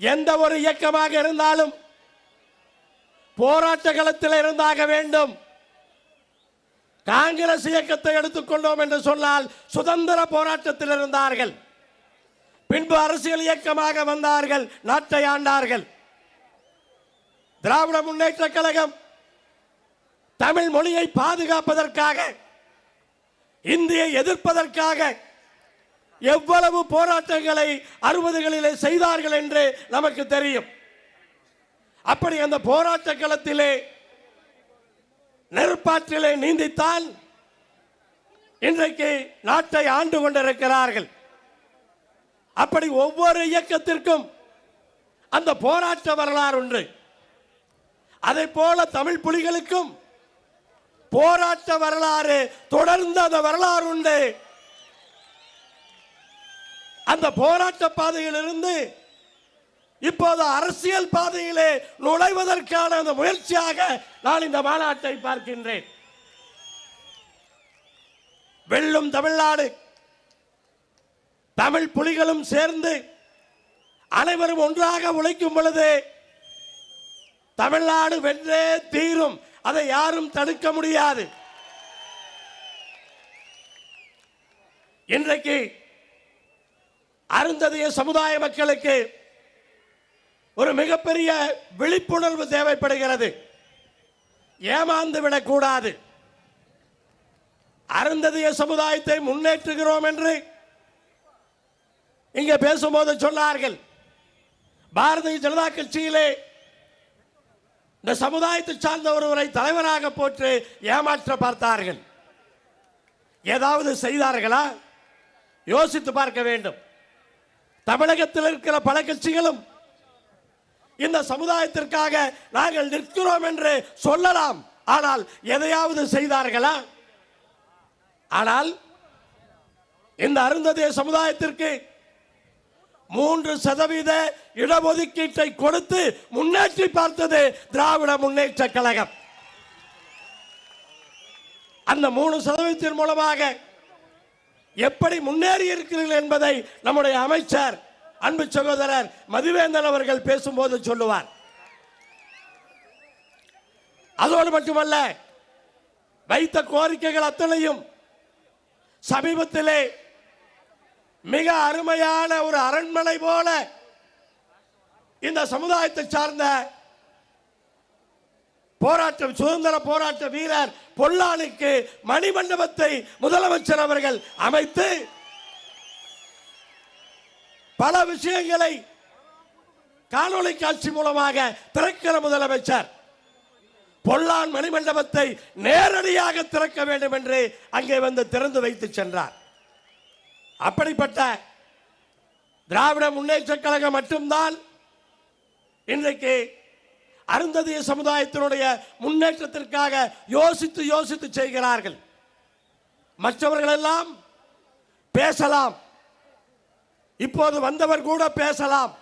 எந்த ஒரு இயக்கமாக இருந்தாலும் போராட்ட களத்தில் இருந்தாக வேண்டும். காங்கிரஸ் இயக்கத்தை எடுத்துக்கொண்டோம் என்று சொன்னால் சுதந்திர போராட்டத்தில் இருந்தார்கள். பின்பு அரசியல் இயக்கமாக வந்தார்கள் நாட்டை ஆண்டார்கள். திராவிட முன்னேற்ற கழகம் தமிழ் மொழியை பாதுகாப்பதற்காக இந்தியை எதிர்ப்பதற்காக எவ்வளவு போராட்டங்களை அறுபதுகளிலே செய்தார்கள் என்று நமக்கு தெரியும். அப்படி அந்த போராட்ட களத்திலே நெருப்பாற்றிலே நீந்தித்தான் இன்றைக்கு நாட்டை ஆண்டு கொண்டிருக்கிறார்கள். அப்படி ஒவ்வொரு இயக்கத்திற்கும் அந்த போராட்ட வரலாறு உண்டு. அதை போல தமிழ் புலிகளுக்கும் போராட்ட வரலாறு தொடர்ந்து அந்த வரலாறு உண்டு. அந்த போராட்ட பாதையிலிருந்து இப்போது அரசியல் பாதையிலே நுழைவதற்கான அந்த முயற்சியாக நான் இந்த மாநாட்டை பார்க்கின்றேன். வெல்லும் தமிழ்நாடு தமிழ் புலிகளும் சேர்ந்து அனைவரும் ஒன்றாக உழைக்கும் பொழுது தமிழ்நாடு வென்றே தீரும். அதை யாரும் தடுக்க முடியாது. இன்றைக்கு அருந்ததிய சமுதாய மக்களுக்கு ஒரு மிகப்பெரிய விழிப்புணர்வு தேவைப்படுகிறது. ஏமாந்து விடக்கூடாது. அருந்ததிய சமுதாயத்தை முன்னேற்றுகிறோம் என்று இங்கே பேசும்போது சொன்னார்கள். பாரதிய ஜனதா கட்சியிலே இந்த சமுதாயத்தை சார்ந்த ஒருவரை தலைவராக போட்டு ஏமாற்ற பார்த்தார்கள். ஏதாவது செய்தார்களா? யோசித்து பார்க்க வேண்டும். தமிழகத்தில் இருக்கிற பல கட்சிகளும் இந்த சமுதாயத்திற்காக நாங்கள் நிற்கிறோம் என்று சொல்லலாம். ஆனால் எதையாவது செய்தார்களா? ஆனால் இந்த அருந்ததிய சமுதாயத்திற்கு மூன்று சதவீத இடஒதுக்கீட்டை கொடுத்து முன்னேற்றி பார்த்தது திராவிட முன்னேற்ற கழகம். அந்த மூணு சதவீதத்தின் மூலமாக எப்படி முன்னேறி இருக்கிறீர்கள் என்பதை நம்முடைய அமைச்சர் அன்பு சகோதரர் மதிவேந்தன் அவர்கள் பேசும்போது சொல்லுவார். அதோடு மட்டுமல்ல வைத்த கோரிக்கைகள் அத்தனையும் சமீபத்திலே மிக அருமையான ஒரு அரண்மனை போல இந்த சமுதாயத்தை சார்ந்த போராட்டம் சுதந்திர போராட்ட வீரர் பொல்லானுக்கு மணிமண்டபத்தை முதலமைச்சர் அவர்கள் அமைத்து பல விஷயங்களை காணொளி காட்சி மூலமாக திறக்கிற முதலமைச்சர். பொல்லான் மணிமண்டபத்தை நேரடியாக திறக்க வேண்டும் என்று அங்கே வந்து திறந்து வைத்து சென்றார். அப்படிப்பட்ட திராவிட முன்னேற்ற கழகம் மட்டும்தான் இன்றைக்கு அருந்ததிய சமுதாயத்தினுடைய முன்னேற்றத்திற்காக யோசித்து யோசித்து செய்கிறார்கள். மற்றவர்கள் எல்லாம் பேசலாம். இப்போது வந்தவர் கூட பேசலாம்.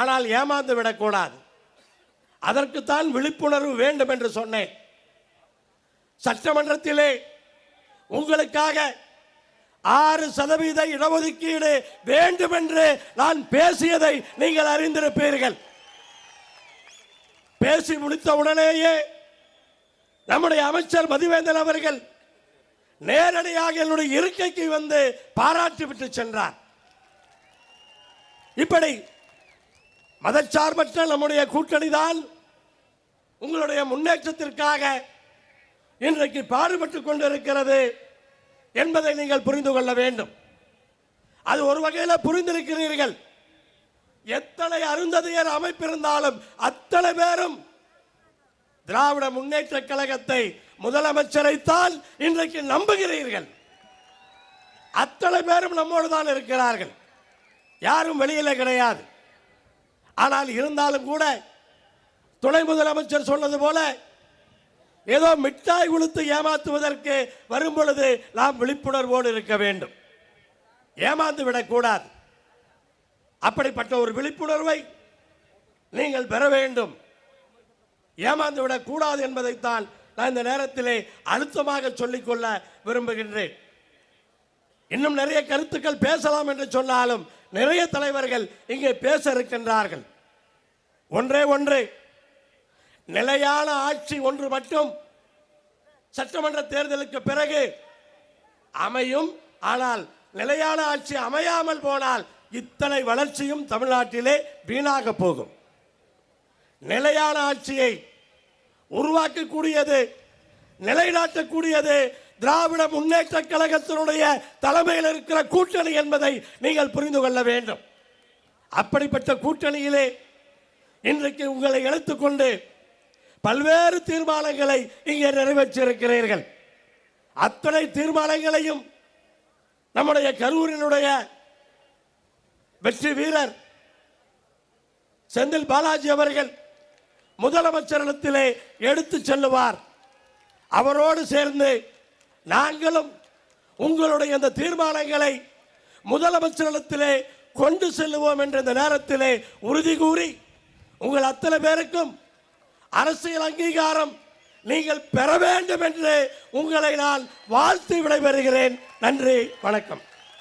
ஆனால் ஏமாந்து விடக்கூடாது. அதற்குத்தான் விழிப்புணர்வு வேண்டும் என்று சொன்னேன். சட்டமன்றத்திலே உங்களுக்காக ஆறு சதவீத இடஒதுக்கீடு வேண்டும் என்று நான் பேசியதை நீங்கள் அறிந்திருப்பீர்கள். பேசி முடித்த உடனேயே நம்முடைய அமைச்சர் மதிவேந்தன் அவர்கள் நேரடியாக என்னுடைய இருக்கைக்கு வந்து பாராட்டி விட்டு சென்றார். இப்படி மதச்சார்பற்ற நம்முடைய கூட்டணி தான் உங்களுடைய முன்னேற்றத்திற்காக இன்றைக்கு பாடுபட்டு கொண்டிருக்கிறது என்பதை நீங்கள் புரிந்து கொள்ள வேண்டும். அது ஒரு வகையில் புரிந்திருக்கிறீர்கள். எத்தனை அருந்ததியர் அமைப்பிருந்தாலும் அத்தனை பேரும் திராவிட முன்னேற்ற கழகத்தை முதலமைச்சரைத்தான் இன்றைக்கு நம்புகிறீர்கள். அத்தனை பேரும் நம்மோடு தான் இருக்கிறார்கள். யாரும் வெளியில் கிடையாது. ஆனால் இருந்தாலும் கூட துணை முதலமைச்சர் சொன்னது போல ஏதோ மிட்டாய் கொடுத்து ஏமாத்துவதற்கு வரும் பொழுது நாம் விழிப்புணர்வோடு இருக்க வேண்டும். ஏமாந்து விடக்கூடாது. அப்படிப்பட்ட ஒரு விழிப்புணர்வை நீங்கள் பெற வேண்டும். ஏமாந்து விடக்கூடாது என்பதைத்தான் நான் இந்த நேரத்திலே அழுத்தமாக சொல்லிக்கொள்ள விரும்புகின்றேன். இன்னும் நிறைய கருத்துக்கள் பேசலாம் என்று சொன்னாலும் நிறைய தலைவர்கள் இங்கே பேச இருக்கின்றார்கள். ஒன்றே ஒன்று நிலையான ஆட்சி ஒன்று மட்டும் சட்டமன்ற தேர்தலுக்கு பிறகு அமையும். ஆனால் நிலையான ஆட்சி அமையாமல் போனால் இத்தனை வளர்ச்சியும் தமிழ்நாட்டிலே வீணாக போகும். நிலையான ஆட்சியை உருவாக்கக்கூடியது நிலைநாட்டக்கூடியது திராவிட முன்னேற்ற கழகத்தினுடைய தலைமையில் இருக்கிற கூட்டணி என்பதை நீங்கள் புரிந்து கொள்ள வேண்டும். அப்படிப்பட்ட கூட்டணியிலே இன்றைக்கு உங்களை எடுத்துக்கொண்டு பல்வேறு தீர்மானங்களை இங்கே நிறைவேற்றியிருக்கிறீர்கள். அத்தனை தீர்மானங்களையும் நம்முடைய கரூரினுடைய வெற்றி வீரர் செந்தில் பாலாஜி அவர்கள் முதலமைச்சரிடத்திலே எடுத்து செல்லுவார். அவரோடு சேர்ந்து நாங்களும் உங்களுடைய இந்த தீர்மானங்களை முதலமைச்சரிடத்திலே கொண்டு செல்லுவோம் என்ற இந்த நேரத்திலே உறுதி கூறி உங்கள் அத்தனை பேருக்கும் அரசியல் அங்கீகாரம் நீங்கள் பெற வேண்டும் என்று உங்களை நான் வாழ்த்து விடைபெறுகிறேன். நன்றி வணக்கம்.